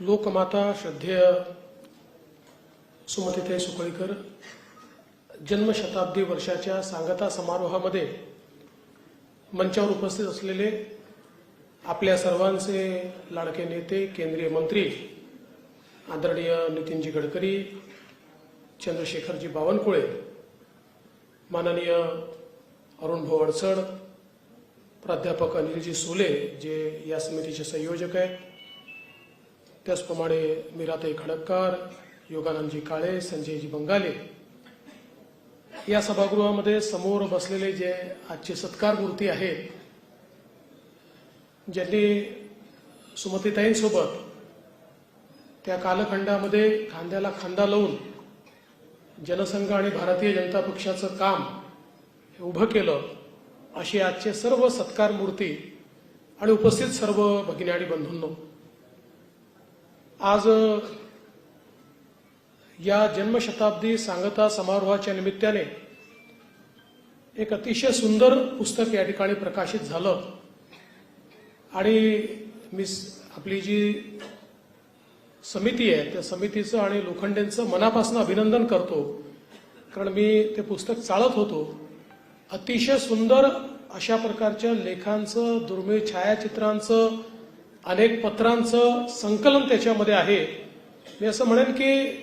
लोकमाता श्रद्धेय सुमतीताई सुकळीकर जन्मशताब्दी वर्षाच्या सांगता समारोहामध्ये मंचावर उपस्थित असलेले आपल्या सर्वांचे लाडके नेते केंद्रीय मंत्री आदरणीय नितीनजी गडकरी चंद्रशेखरजी बावनकुळे माननीय अरुण भाऊ अडचण प्राध्यापक अनिलजी सोले जे या समितीचे संयोजक आहेत त्याचप्रमाणे मीराताई खडक्कार योगानंदजी काळे संजयजी बंगाले या सभागृहामध्ये समोर बसलेले जे आजचे सत्कार मूर्ती आहेत ज्यांनी सुमतीताईंसोबत त्या कालखंडामध्ये खांद्याला खांदा लावून जनसंघ आणि भारतीय जनता पक्षाचं काम हे उभं केलं अशी आजचे सर्व सत्कार मूर्ती आणि उपस्थित सर्व भगिनी आणि बंधूंनो आज या जन्मशताब्दी सांगता समारोहाच्या निमित्ताने एक अतिशय सुंदर पुस्तक या ठिकाणी प्रकाशित झालं. आणि मी आपली जी समिती आहे त्या समितीचं आणि लोखंडेंचं मनापासून अभिनंदन करतो. कारण मी ते पुस्तक चाळत होतो. अतिशय सुंदर अशा प्रकारच्या लेखांचं दुर्मिळ छायाचित्रांचं अनेक पत्रांचं संकलन त्याच्यामध्ये आहे. मी असं म्हणेन की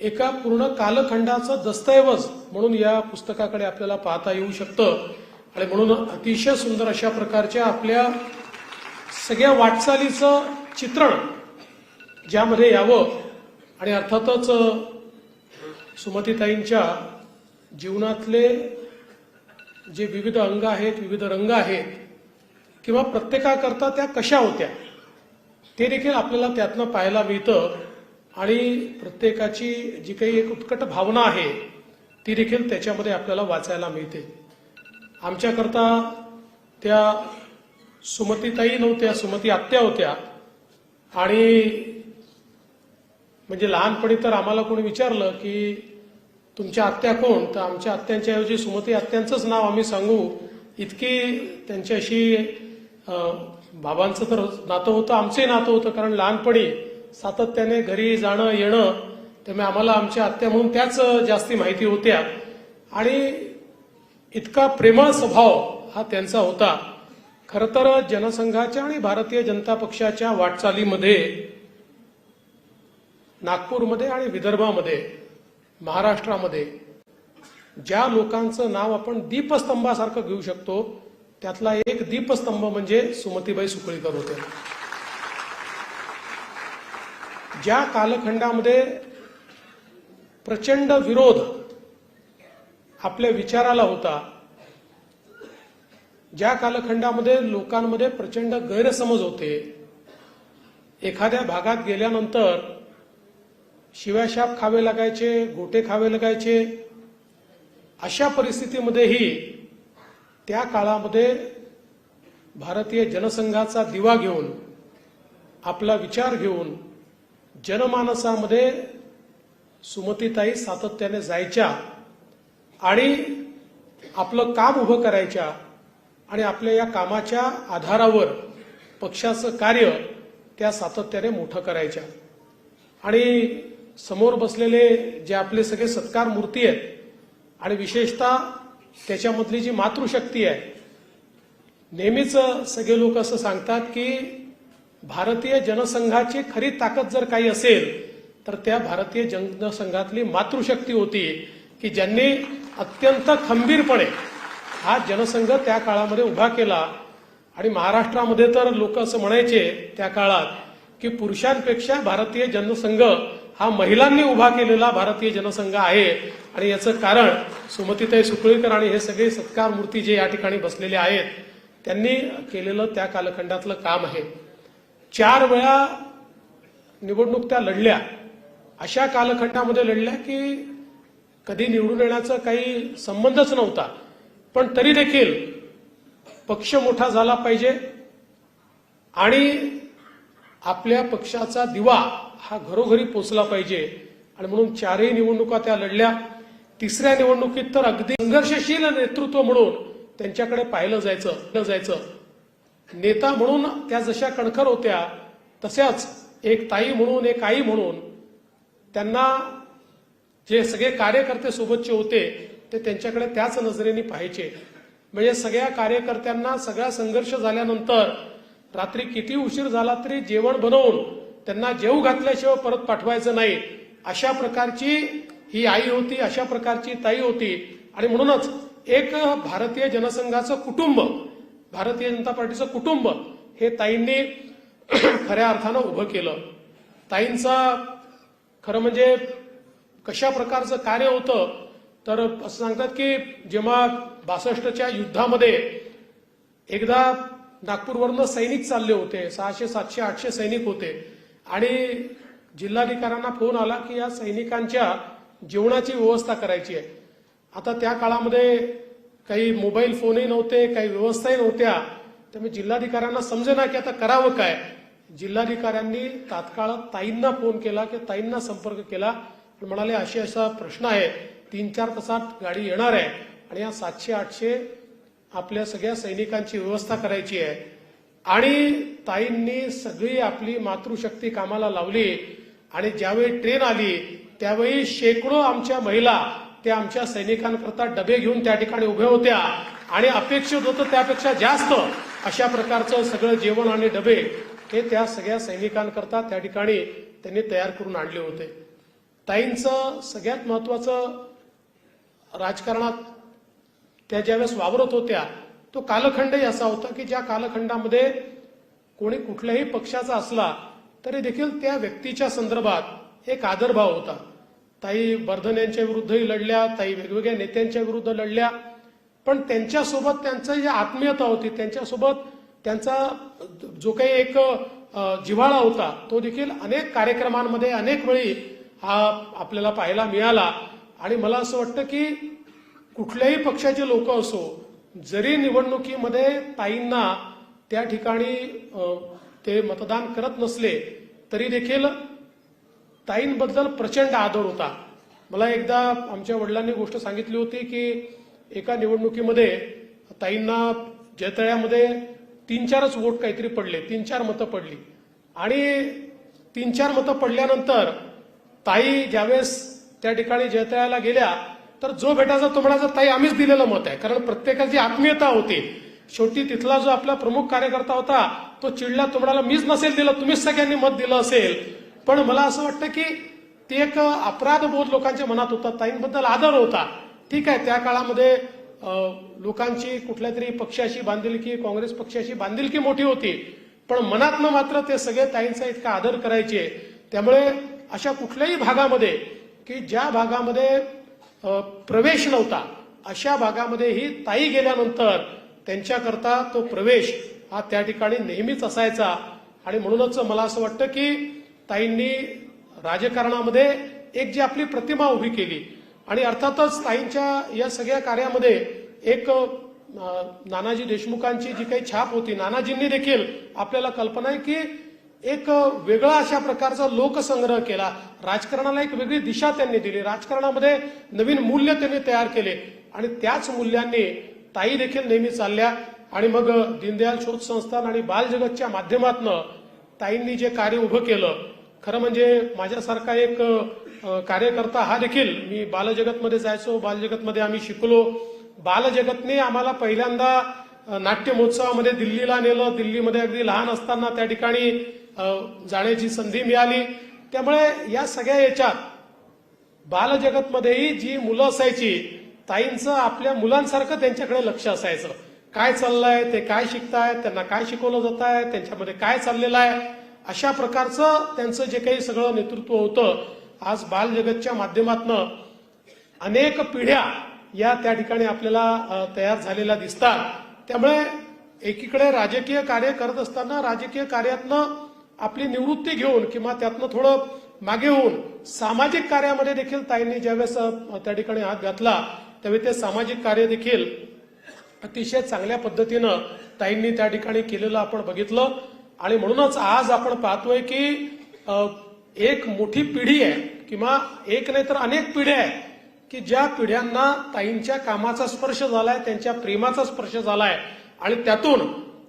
एका पूर्ण कालखंडाचं दस्तऐवज म्हणून या पुस्तकाकडे आपल्याला पाहता येऊ शकतं. आणि म्हणून अतिशय सुंदर अशा प्रकारच्या आपल्या सगळ्या वाटचालीचं चित्रण ज्यामध्ये यावं. आणि अर्थातच सुमतीताईंच्या जीवनातले जे विविध अंग आहेत विविध रंग आहेत किंवा प्रत्येकाकरता त्या कशा होत्या ते देखील आपल्याला त्यातनं पाहायला मिळतं. आणि प्रत्येकाची जी काही एक उत्कट भावना आहे ती देखील त्याच्यामध्ये आपल्याला वाचायला मिळते. आमच्याकरता त्या सुमतीताई नव्हत्या सुमती आत्या होत्या. आणि म्हणजे लहानपणी तर आम्हाला कोणी विचारलं की तुमच्या आत्या कोण? तर आमच्या आत्यांच्याऐवजी सुमती आत्यांचंच नाव आम्ही सांगू. इतकी त्यांच्याशी बाबांचं तर नातं होतं आमचंही नातं होतं कारण लहानपणी सातत्याने घरी जाणं येणं त्यामुळे आम्हाला आमच्या आत्या म्हणून त्याच जास्ती माहिती होत्या. आणि इतका प्रेमळ स्वभाव हा त्यांचा होता. खरं तर जनसंघाच्या आणि भारतीय जनता पक्षाच्या वाटचालीमध्ये नागपूरमध्ये आणि विदर्भामध्ये महाराष्ट्रामध्ये ज्या लोकांचं नाव आपण दीपस्तंभासारखं घेऊ शकतो त्यातला एक दीपस्तंभ म्हणजे सुमतीबाई सुकळीकर होते. ज्या कालखंडामध्ये प्रचंड विरोध आपल्या विचाराला होता ज्या कालखंडामध्ये लोकांमध्ये प्रचंड गैरसमज होते एखाद्या भागात गेल्यानंतर शिव्याशाप खावे लागायचे गोटे खावे लागायचे अशा परिस्थितीमध्येही त्या काळामध्ये भारतीय जनसंघाचा दिवा घेऊन आपला विचार घेऊन जनमानसामध्ये सुमतीताई सातत्याने जायच्या आणि आपलं काम उभं करायच्या आणि आपल्या या कामाच्या आधारावर पक्षाचं कार्य त्या सातत्याने मोठं करायच्या. आणि समोर बसलेले जे आपले सगळे सत्कार मूर्ती आहेत आणि विशेषतः त्याच्यामधली जी मातृशक्ती आहे नेहमीच सगळे लोक असं सांगतात की भारतीय जनसंघाची खरी ताकद जर काही असेल तर त्या भारतीय जनसंघातली मातृशक्ती होती की ज्यांनी अत्यंत खंबीरपणे हा जनसंघ त्या काळामध्ये उभा केला. आणि महाराष्ट्रामध्ये तर लोक असं म्हणायचे त्या काळात की पुरुषांपेक्षा भारतीय जनसंघ हा महिलांनी उभा केलेला भारतीय जनसंघ आहे. आणि याचं कारण सुमतीताई सुकळीकर आणि हे सगळे सत्कार मूर्ती जे या ठिकाणी बसलेले आहेत त्यांनी केलेलं त्या कालखंडातलं काम आहे. चार वेळा निवडणूक त्या लढल्या. अशा कालखंडामध्ये लढल्या की कधी निवडून येण्याचा काही संबंधच नव्हता. पण तरी देखील पक्ष मोठा झाला पाहिजे. आणि आपल्या पक्षाचा दिवा हा घरोघरी पोचला पाहिजे. आणि म्हणून चारही निवडणुका त्या लढल्या. तिसऱ्या निवडणुकीत तर अगदी संघर्षशील नेतृत्व म्हणून त्यांच्याकडे पाहिलं जायचं न जायचं. नेता म्हणून त्या जशा कणखर होत्या तशाच एक ताई म्हणून एक आई म्हणून त्यांना जे सगळे कार्यकर्ते सोबतचे होते ते त्यांच्याकडे त्याच नजरेने पाहायचे. म्हणजे सगळ्या कार्यकर्त्यांना सगळा संघर्ष झाल्यानंतर रात्री किती उशीर झाला तरी जेवण बनवून त्यांना जेव घातल्याशिवाय परत पाठवायचं नाही. अशा प्रकारची ही आई होती अशा प्रकारची ताई होती. आणि म्हणूनच एक भारतीय जनसंघाचं कुटुंब भारतीय जनता पार्टीचं कुटुंब हे ताईंनी खऱ्या अर्थानं उभं केलं. ताईंचा खरं म्हणजे कशा प्रकारचं कार्य होतं तर असं सांगतात की जेव्हा बासष्टच्या युद्धामध्ये एकदा नागपूरवरनं सैनिक चालले होते सहाशे सातशे आठशे सैनिक होते. आणि जिल्हाधिकाऱ्यांना फोन आला की या सैनिकांच्या जेवणाची व्यवस्था करायची आहे. आता त्या काळामध्ये काही मोबाईल फोनही नव्हते काही व्यवस्थाही नव्हत्या. त्यामुळे जिल्हाधिकाऱ्यांना समजेना की आता करावं काय? जिल्हाधिकाऱ्यांनी तात्काळ ताईंना फोन केला की ताईंना संपर्क केला. आणि म्हणाले अशी असा प्रश्न आहे. तीन चार तासात गाडी येणार आहे आणि या सातशे आठशे आपल्या सगळ्या सैनिकांची व्यवस्था करायची आहे. आणि ताईंनी सगळी आपली मातृशक्ती कामाला लावली आणि ज्यावेळी ट्रेन आली त्यावेळी शेकडो आमच्या महिला त्या आमच्या सैनिकांकरता डबे घेऊन त्या ठिकाणी उभ्या होत्या. आणि अपेक्षित होतं त्यापेक्षा जास्त अशा प्रकारचं सगळं जेवण आणि डबे हे त्या सगळ्या सैनिकांकरता त्या ठिकाणी त्यांनी तयार करून आणले होते. ताईंचं सगळ्यात महत्वाचं राजकारणात त्या ज्यावेळेस वावरत होत्या तो कालखंडही असा होता की ज्या कालखंडामध्ये कोणी कुठल्याही पक्षाचा असला तरी देखील त्या व्यक्तीच्या संदर्भात एक आदरभाव होता. ताई बर्धन यांच्या विरुद्धही लढल्या ताई वेगवेगळ्या नेत्यांच्या विरुद्ध लढल्या पण त्यांच्यासोबत त्यांचं जी आत्मीयता होती त्यांच्यासोबत त्यांचा जो काही एक जिव्हाळा होता तो देखील अनेक कार्यक्रमांमध्ये अनेक वेळी हा आपल्याला पाहायला मिळाला. आणि मला असं वाटतं की कुठल्याही पक्षाचे लोक असो जरी निवडणुकीमध्ये ताईंना त्या ठिकाणी ते मतदान करत नसले तरी देखील ताईंबद्दल प्रचंड आदर होता. मला एकदा आमच्या वडिलांनी गोष्ट सांगितली होती की एका निवडणुकीमध्ये ताईंना जयतळ्यामध्ये तीन चारच वोट काहीतरी पडले तीन चार मतं पडली. आणि तीन चार मतं पडल्यानंतर ताई ज्यावेळेस त्या ठिकाणी जयतळ्याला गेल्या तर जो भेटायचा तो ताई आम्हीच दिलेलं मत आहे. कारण प्रत्येकाची आत्मीयता होती शेवटी तिथला जो आपला प्रमुख कार्यकर्ता होता तो चिडला तुम्हाला मीच नसेल दिलं तुम्हीच सगळ्यांनी मत दिलं असेल. पण मला असं वाटतं की ते एक अपराधबोध लोकांच्या मनात होता ताईंबद्दल आदर होता. ठीक आहे त्या काळामध्ये लोकांची कुठल्या तरी पक्षाशी बांधिलकी काँग्रेस पक्षाशी बांधिलकी मोठी होती. पण मनातनं मात्र ते सगळे ताईंचा इतका आदर करायचे. त्यामुळे अशा कुठल्याही भागामध्ये की ज्या भागामध्ये प्रवेश नव्हता. अशा भागामध्ये ही ताई गेल्यानंतर त्यांच्याकरता तो प्रवेश हा त्या ठिकाणी नेहमीच असायचा. आणि म्हणूनच मला असं वाटतं की ताईंनी राजकारणामध्ये एक जी आपली प्रतिमा उभी केली. आणि अर्थातच ताईंच्या या सगळ्या कार्यामध्ये एक नानाजी देशमुखांची जी काही छाप होती नानाजींनी देखील आपल्याला कल्पना आहे की एक वेगळा अशा प्रकारचा लोकसंग्रह केला. राजकारणाला एक वेगळी दिशा त्यांनी दिली. राजकारणामध्ये नवीन मूल्य त्यांनी तयार केले. आणि त्याच मूल्यांनी ताई देखील नेहमी चालल्या. आणि मग दीनदयाल शोध संस्थान आणि बालजगतच्या माध्यमातून माध्यमातनं ताईंनी जे कार्य उभं केलं खरं म्हणजे माझ्यासारखा एक कार्यकर्ता हा देखील. मी बालजगतमध्ये जायचो बालजगतमध्ये आम्ही शिकलो. बालजगतने आम्हाला पहिल्यांदा नाट्य महोत्सवामध्ये दिल्लीला नेलं. दिल्लीमध्ये अगदी लहान असताना त्या ठिकाणी जाण्याची संधी मिळाली. त्यामुळे या सगळ्या याच्यात बालजगतमध्येही जी मुलं असायची ताईंचं आपल्या मुलांसारखं त्यांच्याकडे लक्ष असायचं. काय चाललंय ते काय शिकतायत त्यांना काय शिकवलं जात आहे त्यांच्यामध्ये काय चाललेलं आहे अशा प्रकारचं त्यांचं जे काही सगळं नेतृत्व होतं आज बालजगतच्या माध्यमातनं अनेक पिढ्या या त्या ठिकाणी आपल्याला तयार झालेल्या दिसतात. त्यामुळे एकीकडे राजकीय कार्य करत असताना राजकीय कार्यातनं आपली निवृत्ती घेऊन किंवा त्यातनं थोडं मागे होऊन सामाजिक कार्यामध्ये देखील ताईंनी ज्यावेळेस त्या ठिकाणी हात घातला त्यावेळी ते सामाजिक कार्य देखील अतिशय चांगल्या पद्धतीनं ताईंनी त्या ठिकाणी केलेलं आपण बघितलं. आणि म्हणूनच आज आपण पाहतोय की एक मोठी पिढी आहे किंवा एक नाही तर अनेक पिढ्या आहेत की ज्या पिढ्यांना ताईंच्या कामाचा स्पर्श झालाय त्यांच्या प्रेमाचा स्पर्श झालाय. आणि त्यातून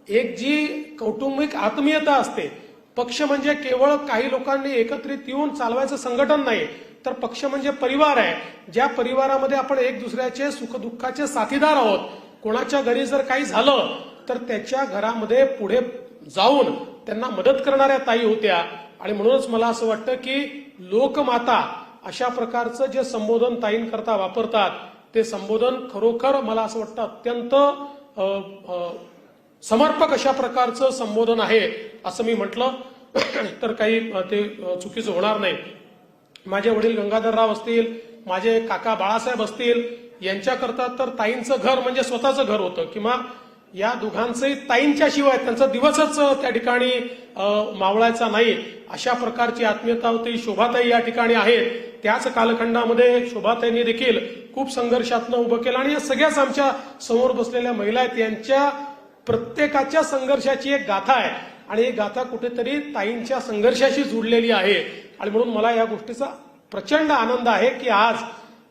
एक जी कौटुंबिक आत्मीयता असते पक्ष म्हणजे केवळ काही लोकांनी एकत्रित येऊन चालवायचं संघटन नाही तर पक्ष म्हणजे परिवार आहे. ज्या परिवारामध्ये आपण एक दुसऱ्याचे सुखदुःखाचे साथीदार आहोत कोणाच्या घरी जर काही झालं तर त्याच्या घरामध्ये पुढे जाऊन त्यांना मदत करणाऱ्या ताई होत्या. आणि म्हणूनच मला असं वाटतं की लोकमाता अशा प्रकारचं जे संबोधन ताईंकरता वापरतात ते संबोधन खरोखर मला असं वाटतं अत्यंत समर्पक अशा प्रकारचं संबोधन आहे असं मी म्हटलं. तर काही ते चुकीचं होणार नाही. माझे वडील गंगाधरराव असतील माझे काका बाळासाहेब असतील यांच्याकरता तर ताईंचं घर म्हणजे स्वतःचं घर होतं किंवा या दोघांचंही ताईंच्या शिवाय त्यांचा दिवसच त्या ठिकाणी मावळायचा नाही. अशा प्रकारची आत्मीयता होती. शोभाताई या ठिकाणी आहेत त्याच कालखंडामध्ये शोभाताईंनी देखील खूप संघर्षातनं उभं केलं आणि या सगळ्याच आमच्यासमोर बसलेल्या महिला आहेत. यांच्या प्रत्येकाच्या संघर्षाची एक गाथा आहे. आणि ही गाथा कुठेतरी ताईंच्या संघर्षाशी जुडलेली आहे. आणि म्हणून मला या गोष्टीचा प्रचंड आनंद आहे की आज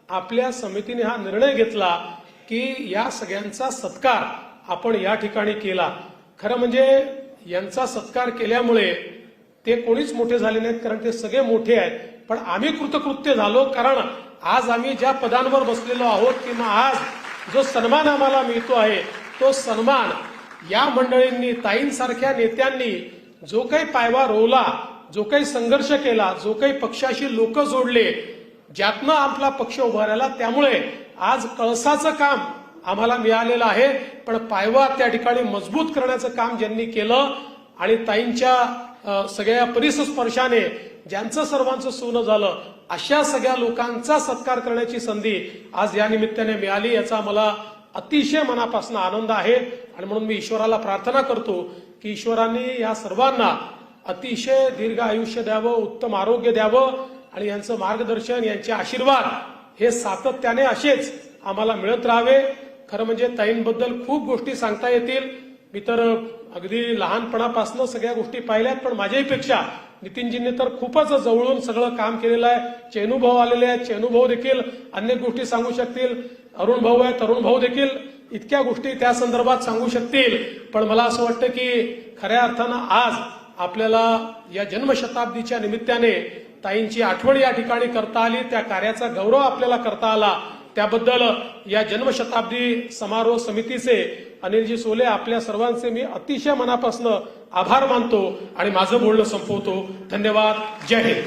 आपल्या समितीने हा निर्णय घेतला की या सगळ्यांचा सत्कार आपण या ठिकाणी केला. खरं म्हणजे यांचा सत्कार केल्यामुळे ते कोणीच मोठे झाले नाहीत कारण ते सगळे मोठे आहेत. पण आम्ही कृतकृत्य झालो कारण आज आम्ही ज्या पदांवर बसलेलो आहोत किंवा आज जो सन्मान आम्हाला मिळतो आहे तो सन्मान या मंडळींनी ताईंसारख्या नेत्यांनी जो काही पायवा रोवला जो काही संघर्ष केला जो काही पक्षाशी लोक जोडले ज्यातनं आपला पक्ष उभारायला त्यामुळे आज कळसाचं काम आम्हाला मिळालेलं आहे. पण पायवा त्या ठिकाणी मजबूत करण्याचं काम ज्यांनी केलं आणि ताईंच्या सगळ्या परिसस्पर्शाने ज्यांचं सर्वांचं सोनं झालं अशा सगळ्या लोकांचा सत्कार करण्याची संधी आज या निमित्ताने मिळाली याचा मला अतिशय मनापासून आनंद आहे. आणि म्हणून मी ईश्वराला प्रार्थना करतो की ईश्वरांनी या सर्वांना अतिशय दीर्घ आयुष्य द्यावं उत्तम आरोग्य द्यावं आणि यांचं मार्गदर्शन यांचे आशीर्वाद हे सातत्याने असेच आम्हाला मिळत राहावे. खरं म्हणजे ताईंबद्दल खूप गोष्टी सांगता येतील. मी तर अगदी लहानपणापासून सगळ्या गोष्टी पाहिल्यात पण माझ्याहीपेक्षा नितीनजींनी तर खूपच जवळून सगळं काम केलेलं आहे. चेनुभव आलेले आहेत. चेनुभव देखील अनेक गोष्टी सांगू शकतील. अरुण भाऊ आहे तरुण भाऊ देखील इतक्या गोष्टी त्या संदर्भात सांगू शकतील. पण मला असं वाटतं की खऱ्या अर्थानं आज आपल्याला या जन्मशताब्दीच्या निमित्ताने ताईंची आठवण या ठिकाणी करता आली त्या कार्याचा गौरव आपल्याला करता आला. त्याबद्दल या जन्मशताब्दी समारोह समितीचे अनिलजी सोले आपल्या सर्वांचे मी अतिशय मनापासून आभार मानतो आणि माझं बोलणं संपवतो. धन्यवाद. जय हिंद.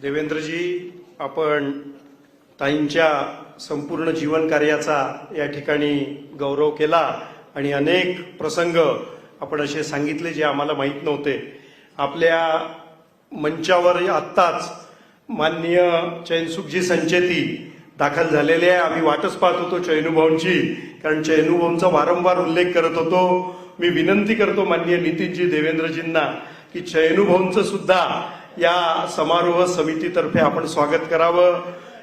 देवेंद्रजी आपण ताईंच्या संपूर्ण जीवन कार्याचा या ठिकाणी गौरव केला आणि अनेक प्रसंग आपण असे सांगितले जे आम्हाला माहीत नव्हते. आपल्या मंचावर आत्ताच माननीय चैनसुखजी संचेती दाखल झालेले आहे. आम्ही वाटच पाहत होतो चैनुभाऊंची कारण चैनुभाऊंचा वारंवार उल्लेख करत होतो. मी विनंती करतो माननीय नितीनजी देवेंद्रजींना की चैनुभाऊंचं सुद्धा या समारोह समितीतर्फे आपण स्वागत करावं.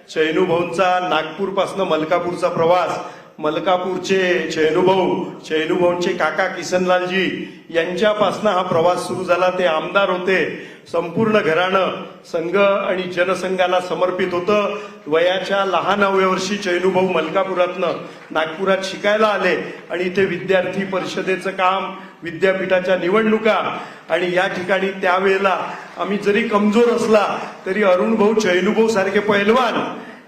चैनूभाऊंचा नागपूरपासनं मलकापूरचा प्रवास. मलकापूरचे चैनूभाऊ चैनूभाऊंचे काका किसनलालजी यांच्यापासनं हा प्रवास सुरू झाला. ते आमदार होते. संपूर्ण घराणं संघ आणि जनसंघाला समर्पित होतं. वयाच्या लहानाव्या वर्षी चैनूभाऊ मलकापुरातनं नागपुरात शिकायला आले आणि इथे विद्यार्थी परिषदेचं काम विद्यापीठाच्या निवडणुका. आणि या ठिकाणी त्यावेळेला आम्ही जरी कमजोर असला तरी अरुण भाऊ चैनूभाऊ सारखे पैलवान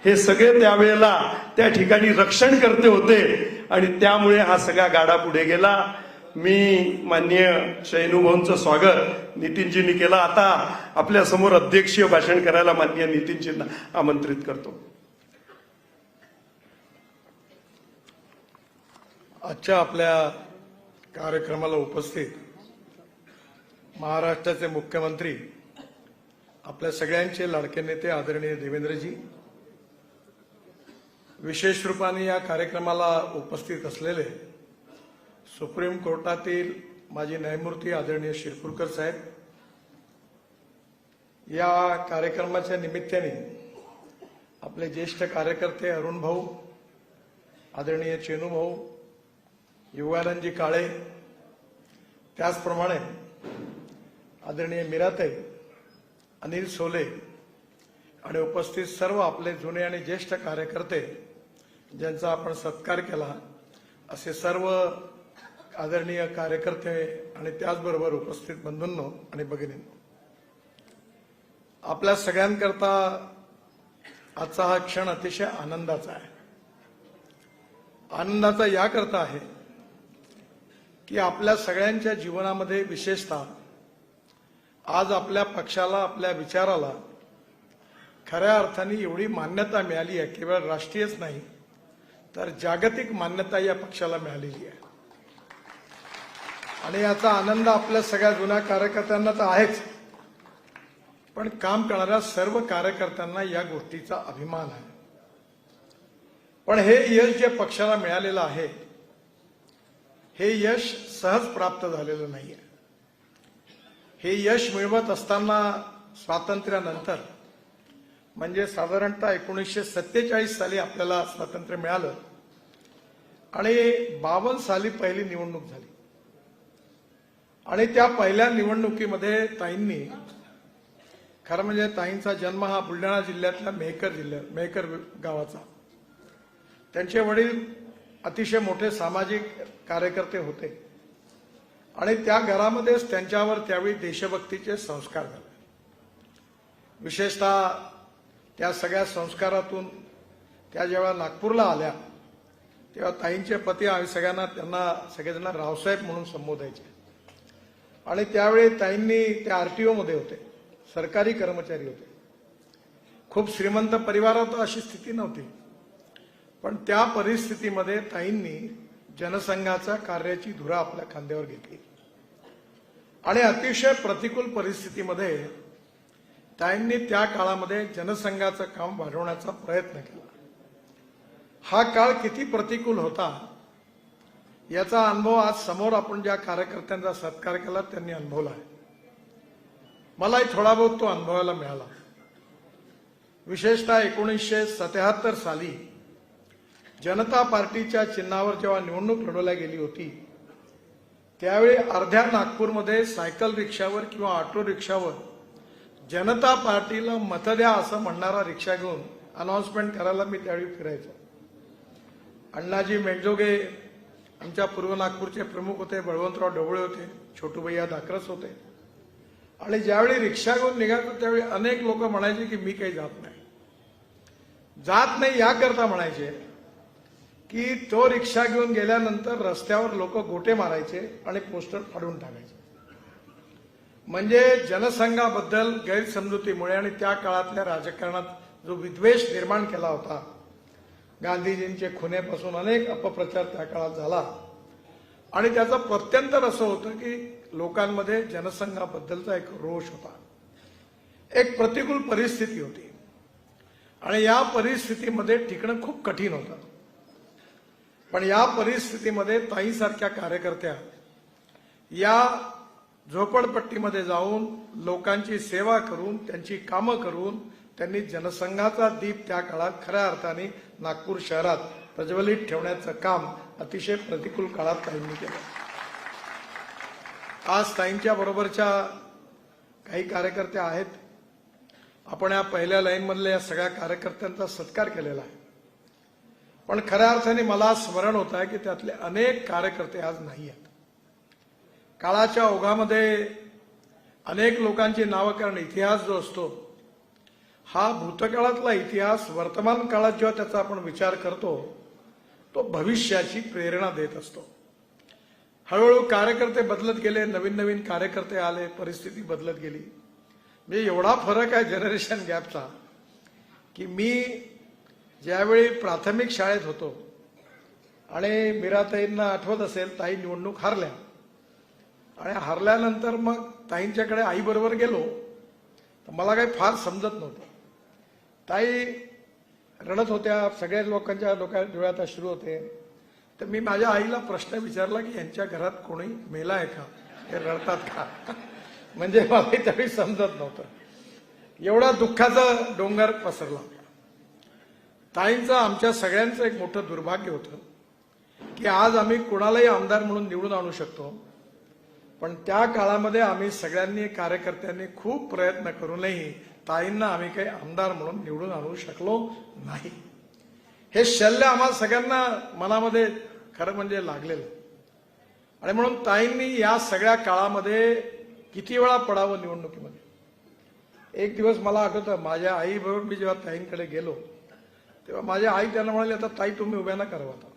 हे सगळे त्यावेळेला त्या ठिकाणी रक्षण करते होते. आणि त्यामुळे हा सगळा गाडा पुढे गेला. मी माननीय शैनूभाऊंचं स्वागत नितीनजींनी केलं. आता आपल्यासमोर अध्यक्षीय भाषण करायला माननीय नितीनजींना आमंत्रित करतो. आजच्या आपल्या कार्यक्रमाला उपस्थित महाराष्ट्राचे मुख्यमंत्री आपल्या सगळ्यांचे लाडके नेते आदरणीय देवेंद्रजी विशेष रूपाने या कार्यक्रमाला उपस्थित असलेले सुप्रीम कोर्टातील माजी न्यायमूर्ती आदरणीय शिरपूरकर साहेब या कार्यक्रमाच्या निमित्ताने आपले ज्येष्ठ कार्यकर्ते अरुण भाऊ आदरणीय चेनू भाऊ युवानंदजी काळे त्याचप्रमाणे आदरणीय मिराते अनिल सोले आणि उपस्थित सर्व आपले जुने आणि ज्येष्ठ कार्यकर्ते ज्यांचा आपण सत्कार केला असे सर्व आदरणीय कार्यकर्ते आणि त्याचबरोबर उपस्थित बंधूंनो आणि भगिनींनो. आपल्या सगळ्यांकरता आजचा हा क्षण अतिशय आनंदाचा आहे. आनंदाचा याकरता आहे की आपल्या सगळ्यांच्या जीवनामध्ये विशेषतः आज आपल्या पक्षाला आपल्या विचाराला खऱ्या अर्थाने एवढी मान्यता मिळाली आहे. केवळ राष्ट्रीयच नाही तर जागतिक मान्यता या पक्षाला मिळालेली आहे. आणि याचा आनंद आपल्या सगळ्या जुन्या कार्यकर्त्यांना तर आहेच. पण काम करणाऱ्या सर्व कार्यकर्त्यांना या गोष्टीचा अभिमान आहे. पण हे यश जे पक्षाला मिळालेलं आहे हे यश सहज प्राप्त झालेलं नाहीये. हे यश मिळवत असताना स्वातंत्र्यानंतर म्हणजे साधारणतः एकोणीसशे सत्तेचाळीस साली आपल्याला स्वातंत्र्य मिळालं आणि बावन्न साली पहिली निवडणूक झाली. आणि त्या पहिल्या निवडणुकीमध्ये ताईंनी खरं म्हणजे ताईंचा जन्म हा बुलढाणा जिल्ह्यातल्या मेहकर जिल्ह्यात मेहकर गावाचा. त्यांचे वडील अतिशय मोठे सामाजिक कार्यकर्ते होते. आणि त्या घरामध्येच त्यांच्यावर त्यावेळी देशभक्तीचे संस्कार झाले. विशेषतः त्या सगळ्या संस्कारातून त्या जेव्हा नागपूरला आल्या तेव्हा ताईंचे पती आम्ही सगळ्यांना त्यांना सगळेजण रावसाहेब म्हणून संबोधायचे. आणि त्यावेळी ताईंनी त्या आर टी ओमध्ये होते सरकारी कर्मचारी होते. खूप श्रीमंत परिवारात अशी स्थिती नव्हती. पण त्या परिस्थितीमध्ये ताईंनी जनसंघाच्या कार्याची धुरा आपल्या खांद्यावर घेतली. आणि अतिशय प्रतिकूल परिस्थितीमध्ये ताईंनी त्या काळामध्ये जनसंघाचं काम वाढवण्याचा प्रयत्न केला. हा काळ किती प्रतिकूल होता याचा अनुभव आज समोर आपण ज्या कार्यकर्त्यांचा सत्कार केला त्यांनी अनुभवला आहे. मलाही थोडा बहुत तो अनुभवायला मिळाला. विशेषतः एकोणीसशे सत्याहत्तर साली जनता पार्टीच्या चिन्हावर जेव्हा निवडणूक लढवल्या गेली होती त्यावेळी अर्ध्या नागपूरमध्ये सायकल रिक्षावर किंवा ऑटो रिक्षावर जनता पार्टीला मत द्या असं म्हणणारा रिक्षा घेऊन अनाऊन्समेंट करायला मी त्यावेळी फिरायचो. अण्णाजी मेंढजोगे आमच्या पूर्व नागपूरचे प्रमुख होते बळवंतराव ढवळे होते छोटूभैया दाकरस होते. आणि ज्यावेळी रिक्षा घेऊन निघायचो त्यावेळी अनेक लोक म्हणायचे की मी काही जात नाही. जात नाही याकरता म्हणायचे. की तो रिक्षा घेऊन गेल्यानंतर रस्त्यावर लोक गोटे मारायचे आणि पोस्टर फाडून टाकायचे. म्हणजे जनसंघाबद्दल गैरसमजुतीमुळे आणि त्या काळातल्या राजकारणात जो विद्वेष निर्माण केला होता गांधीजींचे खुनेपासून अनेक अपप्रचार त्या काळात झाला. आणि त्याचं प्रत्यंतर असं होतं की लोकांमध्ये जनसंघाबद्दलचा एक रोष होता. एक प्रतिकूल परिस्थिती होती. आणि या परिस्थितीमध्ये टिकणं खूप कठीण होतं. पण या परिस्थितीमध्ये ताईसारख्या कार्यकर्त्या या झोपडपट्टीमध्ये जाऊन लोकांची सेवा करून त्यांची कामं करून त्यांनी जनसंघाचा दीप त्या काळात खऱ्या अर्थाने नागपूर शहरात प्रज्वलित ठेवण्याचं काम अतिशय प्रतिकूल काळात ताईंनी केलं. आज ताईंच्या बरोबरच्या काही कार्यकर्त्या आहेत. आपण या पहिल्या लाईनमधल्या या सगळ्या कार्यकर्त्यांचा सत्कार केलेला आहे. पण खऱ्या अर्थाने मला स्मरण होत आहे की त्यातले अनेक कार्यकर्ते आज नाही आहेत. काळाच्या ओघामध्ये अनेक लोकांची नावं कारण इतिहास जो असतो हा भूतकाळातला इतिहास वर्तमान काळात जेव्हा त्याचा आपण विचार करतो तो भविष्याची प्रेरणा देत असतो. हळूहळू कार्यकर्ते बदलत गेले नवीन नवीन कार्यकर्ते आले परिस्थिती बदलत गेली. म्हणजे एवढा फरक आहे जनरेशन गॅपचा की मी ज्यावेळी प्राथमिक शाळेत होतो आणि मीराताईंना आठवत असेल ताई निवडणूक हारल्या. आणि हारल्यानंतर मग ताईंच्याकडे आईबरोबर गेलो तर मला काही फार समजत नव्हतं. ताई रडत होत्या सगळ्या लोकांच्या डोक्या डोळ्यात अश्रू होते. तर मी माझ्या आईला प्रश्न विचारला की यांच्या घरात कोणी मेला आहे का? हे रडतात का? म्हणजे मला त्यावेळी समजत नव्हतं. एवढा दुःखाचा डोंगर पसरला. ताईंचं आमच्या सगळ्यांचं एक मोठं दुर्भाग्य होतं की आज आम्ही कोणालाही आमदार म्हणून निवडून आणू शकतो. पण त्या काळामध्ये आम्ही सगळ्यांनी कार्यकर्त्यांनी खूप प्रयत्न करूनही ताईंना आम्ही काही आमदार म्हणून निवडून आणू शकलो नाही. हे शल्य आम्हाला सगळ्यांना मनामध्ये खरं म्हणजे लागलेलं. आणि म्हणून ताईंनी या सगळ्या काळामध्ये किती वेळा पडावं निवडणुकीमध्ये? एक दिवस मला आठवतं माझ्या आईबरोबर मी जेव्हा ताईंकडे गेलो तेव्हा माझ्या आई त्यांना म्हणाली आता ताई तुम्ही उभ्या ना करा आता.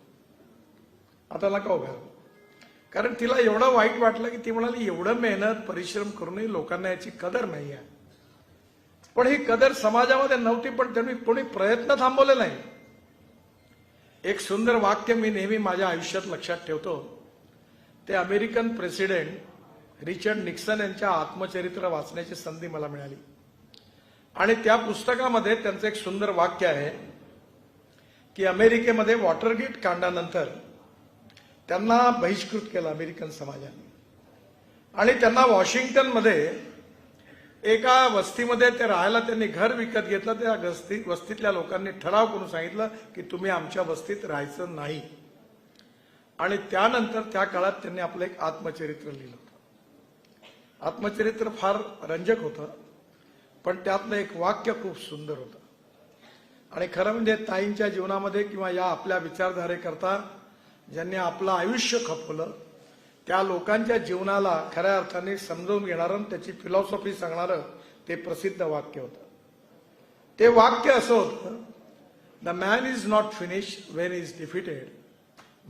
आता नका उभ्या. कारण तिला एवढं वाईट वाटलं की ती म्हणाली एवढं मेहनत परिश्रम करूनही लोकांना याची कदर नाही आहे. पण ही कदर समाजामध्ये नव्हती पण त्यांनी कोणी प्रयत्न थांबवले नाही. एक सुंदर वाक्य मी नेहमी माझ्या आयुष्यात लक्षात ठेवतो. ते अमेरिकन प्रेसिडेंट रिचर्ड निक्सन यांच्या आत्मचरित्र वाचण्याची संधी मला मिळाली. आणि त्या पुस्तकामध्ये त्यांचं एक सुंदर वाक्य आहे की अमेरिकेमध्ये वॉटरगेट कांडानंतर त्यांना बहिष्कृत केलं अमेरिकन समाजाने. आणि त्यांना वॉशिंग्टनमध्ये एका वस्तीमध्ये ते राहायला त्यांनी घर विकत घेतलं. त्या वस्ती वस्तीतल्या लोकांनी ठराव करून सांगितलं की तुम्ही आमच्या वस्तीत राहायचं नाही. आणि त्यानंतर त्या काळात त्यांनी आपलं एक आत्मचरित्र लिहिलं होतं. आत्मचरित्र फार रंजक होतं पण त्यातलं एक वाक्य खूप सुंदर होतं. आणि खरं म्हणजे ताईंच्या जीवनामध्ये किंवा या आपल्या विचारधारेकरता ज्यांनी आपलं आयुष्य खपवलं त्या लोकांच्या जीवनाला खऱ्या अर्थाने समजून घेणारं आणि त्याची फिलॉसॉफी सांगणारं ते प्रसिद्ध वाक्य होतं. ते वाक्य असं होतं the man is not finish when is defeated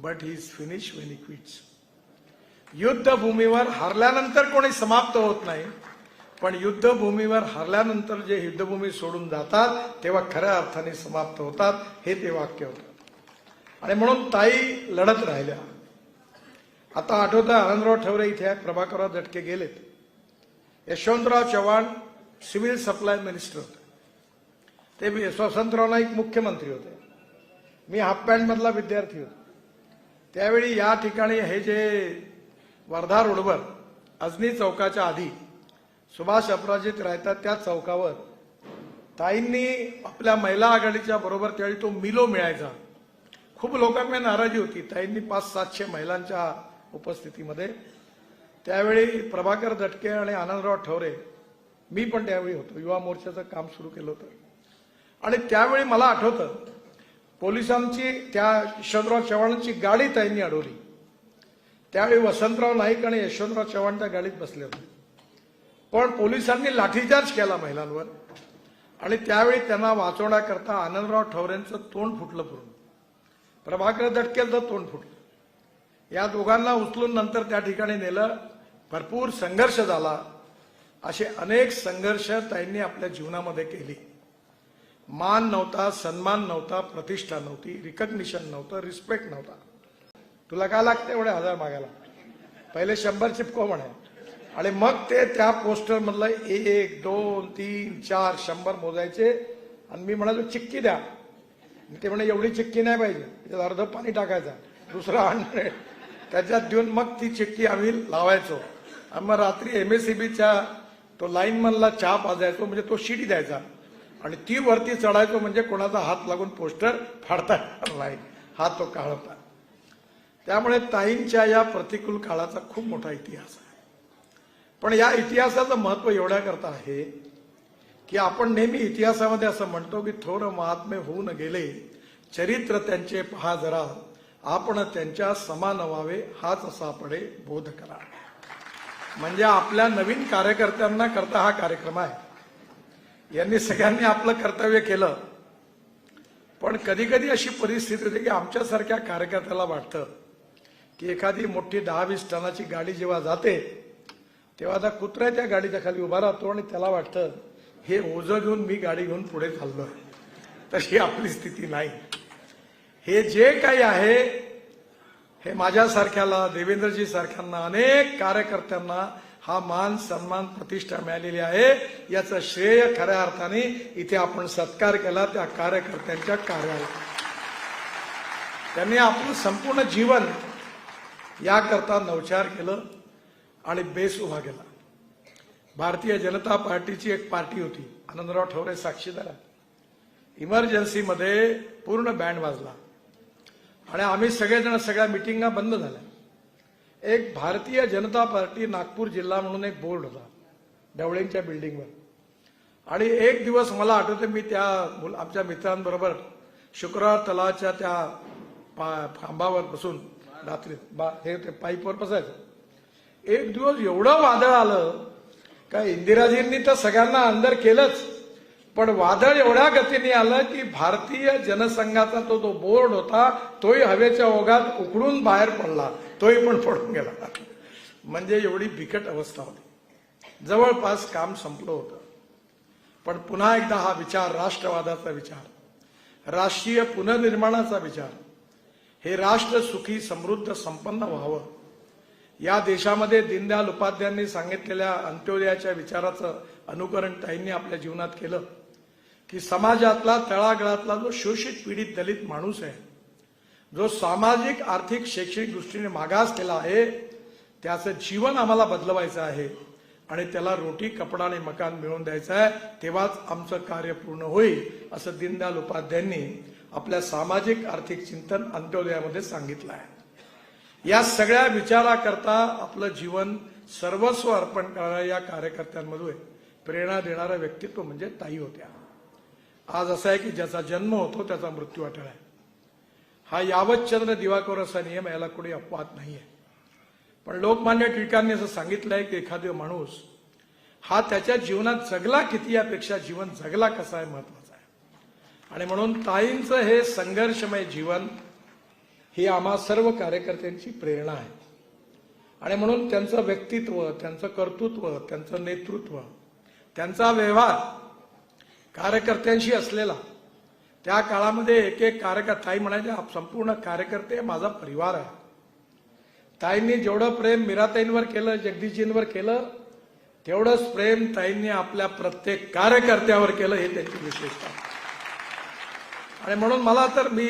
but he is finish when he quits युद्धभूमीवर हरल्यानंतर कोणी समाप्त होत नाही पण युद्धभूमीवर हरल्यानंतर जे युद्धभूमी सोडून जातात तेव्हा खऱ्या अर्थाने समाप्त होतात. हे ते वाक्य होतं. आणि म्हणून ताई लढत राहिल्या. आता आठवतं आनंदराव ठवरे इथे आहे प्रभाकरराव दटके गेलेत. Yashwantrao Chavan civil supply minister होते. ते बी- नाईक मुख्यमंत्री होते. मी हाफ पॅन्ट मधला विद्यार्थी होतो. त्यावेळी या ठिकाणी हे जे वर्धा रोडवर अजनी चौकाच्या आधी सुभाष अपराजित राहतात त्या चौकावर. ताईंनी आपल्या महिला आघाडीच्या बरोबर त्यावेळी तो मिलो मिळायचा. खूप लोकांमध्ये नाराजी होती. ताईंनी पाच सातशे महिलांच्या उपस्थितीमध्ये. त्यावेळी प्रभाकर दटके आणि आनंदराव ठवरे. मी पण त्यावेळी होतो. युवा मोर्चाचं काम सुरू केलं होतं. आणि त्यावेळी मला आठवतं पोलिसांची त्या यशवंतराव चव्हाणांची गाडी ताईंनी अडवली. त्यावेळी वसंतराव नाईक आणि यशवंतराव चव्हाण त्या गाडीत बसले होते. पण पोलिसांनी लाठीचार्ज केला महिलांवर. आणि त्यावेळी त्यांना वाचवण्याकरता आनंदराव ठवरेंचं तोंड फुटलं पूर्ण. प्रभाकर दटकेलचं तोंड फुटलं. या दोघांना उचलून नंतर त्या ठिकाणी नेलं. भरपूर संघर्ष झाला. असे अनेक संघर्ष त्यांनी आपल्या जीवनामध्ये केली. मान नव्हता सन्मान नव्हता प्रतिष्ठा नव्हती रिकग्निशन नव्हतं रिस्पेक्ट नव्हता. तुला काय लागतं एवढे हजार मागायला? पहिले शंभर चिपको म्हणे. आणि मग ते त्या पोस्टर मधलं एक दोन तीन चार शंभर मोजायचे. आणि मी म्हणालो चिक्की द्या. ते म्हणे एवढी चिक्की नाही पाहिजे. त्याच्यात अर्ध पाणी टाकायचं. दुसरा हंड्रेड त्याच्यात देऊन मग ती चिक्की आम्ही लावायचो. आणि मग रात्री एमएससीबीच्या तो लाईन मनला चहा पाजायचो म्हणजे तो शिडी द्यायचा. आणि ती वरती चढायचो म्हणजे कोणाचा हात लागून पोस्टर फाडता येणार नाही. हा तो काळ होता. त्यामुळे ताईंच्या या प्रतिकूल काळाचा खूप मोठा इतिहास आहे. पण या इतिहासाचं महत्त्व एवढ्या करता आहे की आपण नेहमी इतिहासामध्ये असं म्हणतो की थोर महात्मे होऊन गेले चरित्र त्यांचे पहा जरा आपण त्यांच्या समान व्हावे हाच असा पडे बोध करा. म्हणजे आपल्या नवीन कार्यकर्त्यांना करता हा कार्यक्रम आहे. यांनी सगळ्यांनी आपलं कर्तव्य केलं. पण कधी कधी अशी परिस्थिती होती की आमच्यासारख्या कार्यकर्त्याला वाटतं की एखादी मोठी दहा वीस टनाची गाडी जेव्हा जाते तेव्हा आता कुत्र्या त्या गाडीच्या खाली उभा राहतो आणि त्याला वाटतं हे ओझं घेऊन मी गाडी घेऊन पुढे चाललो तशी आपली स्थिती नाही. हे जे काही आहे हे माझ्यासारख्याला देवेंद्रजी सारख्यांना अनेक कार्यकर्त्यांना हा मान सन्मान प्रतिष्ठा मिळालेली आहे. याचं श्रेय खऱ्या अर्थाने इथे आपण सत्कार केला त्या कार्यकर्त्यांच्या कार्याला. त्यांनी आपलं संपूर्ण जीवन याकरता नवचार केलं. आणि बेस उभा केला. भारतीय जनता पार्टीची एक पार्टी होती. आनंदराव ठवरे साक्षीदार इमर्जन्सीमध्ये पूर्ण बँड वाजला. आणि आम्ही सगळेजण सगळ्या मिटिंगा बंद झाल्या. एक भारतीय जनता पार्टी नागपूर जिल्हा म्हणून एक बोर्ड होता ढवळेंच्या बिल्डिंगवर. आणि एक दिवस मला आठवते मी त्या मुल- आमच्या मित्रांबरोबर शुक्रवार तलावाच्या त्या पा- खांबावर बसून रात्री बा हे ते पाईपवर बसायचं. एक दिवस एवढं वादळ आलं का इंदिराजींनी तर सगळ्यांना अंदर केलंच. पण वादळ एवढ्या गतीने आलं की भारतीय जनसंघाचा तो जो बोर्ड होता तोही हवेच्या ओघात उकडून बाहेर पडला. तोही पण पडून गेला. म्हणजे एवढी बिकट अवस्था होती. जवळपास काम संपलं होतं. पण पुन्हा एकदा हा विचार राष्ट्रवादाचा विचार राष्ट्रीय पुनर्निर्माणाचा विचार हे राष्ट्र सुखी समृद्ध संपन्न व्हावं. या देशामध्ये दीनदयाल उपाध्यायांनी सांगितलेल्या अंत्योदयाच्या विचाराचं अनुकरण ताईंनी आपल्या जीवनात केलं. की समाजातला तळागळातला जो शोषित पीडित दलित माणूस आहे जो सामाजिक आर्थिक शैक्षणिक दृष्टीने मागासलेला आहे त्याचं जीवन आम्हाला बदलवायचं आहे आणि त्याला रोटी कपडा आणि मकान मिळवून द्यायचं आहे तेव्हाच आमचं कार्य पूर्ण होईल असं दीनदयाल उपाध्यायांनी आपल्या सामाजिक आर्थिक चिंतन अंत्योदयामध्ये सांगितलं आहे. या सगळ्या विचाराकरता आपलं जीवन सर्वस्व अर्पण करणाऱ्या या कार्यकर्त्यांमध्ये प्रेरणा देणारं व्यक्तित्व म्हणजे ताई होत्या. आज असं आहे की ज्याचा जन्म होतो त्याचा मृत्यू अटळ आहे. हा यावतचंद्र दिवाकर असा नियम याला कोणी अपवाद नाहीये. पण लोकमान्य टिळकांनी असं सांगितलंय की एखादा माणूस हा त्याच्या जीवनात जगला किती यापेक्षा जीवन जगला कसा आहे महत्त्वाचा आहे. आणि म्हणून ताईंचं हे संघर्षमय जीवन ही आम्हा सर्व कार्यकर्त्यांची प्रेरणा आहे. आणि म्हणून त्यांचं व्यक्तित्व त्यांचं कर्तृत्व त्यांचं नेतृत्व त्यांचा व्यवहार कार्यकर्त्यांशी असलेला त्या काळामध्ये एक एक कार्यकर्ता ताई म्हणायचे संपूर्ण कार्यकर्ते माझा परिवार आहे. ताईंनी जेवढं प्रेम मीराताईंवर केलं जगदीशजींवर केलं तेवढंच प्रेम ताईंनी आपल्या प्रत्येक कार्यकर्त्यावर केलं हे त्यांची विशेषता. आणि म्हणून मला तर मी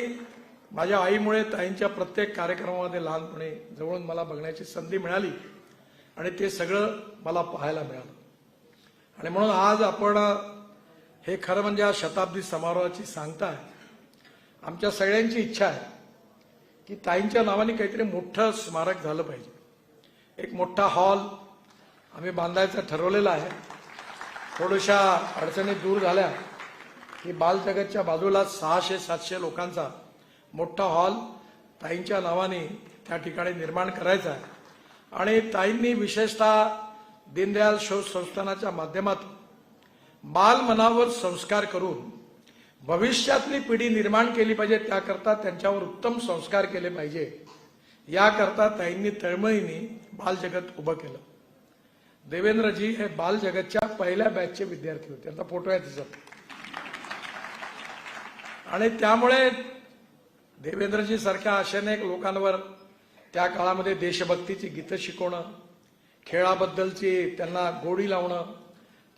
माझ्या आईमुळे ताईंच्या प्रत्येक कार्यक्रमामध्ये लहानपणी जवळून मला बघण्याची संधी मिळाली आणि ते सगळं मला पाहायला मिळालं. आणि म्हणून आज आपण हे खरं म्हणजे आज शताब्दी समारोहाची सांगता आमच्या सगळ्यांची इच्छा आहे की ताईंच्या नावाने काहीतरी मोठं स्मारक झालं पाहिजे. एक मोठा हॉल आम्ही बांधायचं ठरवलेला आहे. थोड्याशा अडचणी दूर झाल्या की बालजगतच्या बाजूला सहाशे सातशे लोकांचा मोठा हॉल ताईंच्या नावाने त्या ठिकाणी निर्माण करायचा आहे. आणि ताईंनी विशेषतः दीनदयाल शोध संस्थानाच्या माध्यमातून बालमनावर संस्कार करून भविष्यातली पिढी निर्माण केली पाहिजे त्याकरता त्यांच्यावर उत्तम संस्कार केले पाहिजे. याकरता ताईंनी तळमळीने बाल जगत उभं केलं. देवेंद्रजी हे बाल जगतच्या पहिल्या बॅचचे विद्यार्थी होते. त्यांचा फोटो आहे तिचा आणि त्यामुळे देवेंद्रजी सारख्या अनेक लोकांवर त्या काळामध्ये देशभक्तीची गीतं शिकवणं खेळाबद्दलची त्यांना गोडी लावणं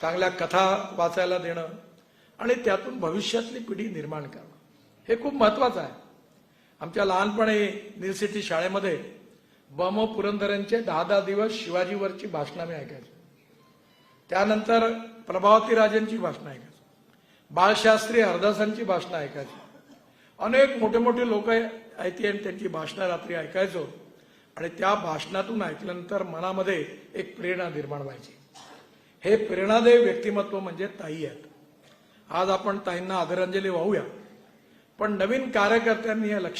चांगल्या कथा वाचायला देणं आणि त्यातून भविष्यातली पिढी निर्माण करणं. हे खूप महत्वाचं आहे. आमच्या लहानपणी निरसिटी शाळेमध्ये बम पुरंदरांचे दहा दहा दिवस शिवाजीवरची भाषणं मी ऐकायचो. त्यानंतर प्रभावती राजेंची भाषणं ऐकायचो. बाळशास्त्री हरदासांची भाषणं ऐकायची. अनेक मोठे मोठे लोक ऐकते आणि त्यांची भाषणं रात्री ऐकायचो. आणि त्या भाषणातून ऐकल्यानंतर मनामध्ये एक प्रेरणा निर्माण व्हायची. हे प्रेरणादेव व्यक्तिमत्व म्हणजे ताई आहेत. आज आपण ताईंना आदरांजली वाहूया. पण नवीन कार्यकर्त्यांनी हे लक्षात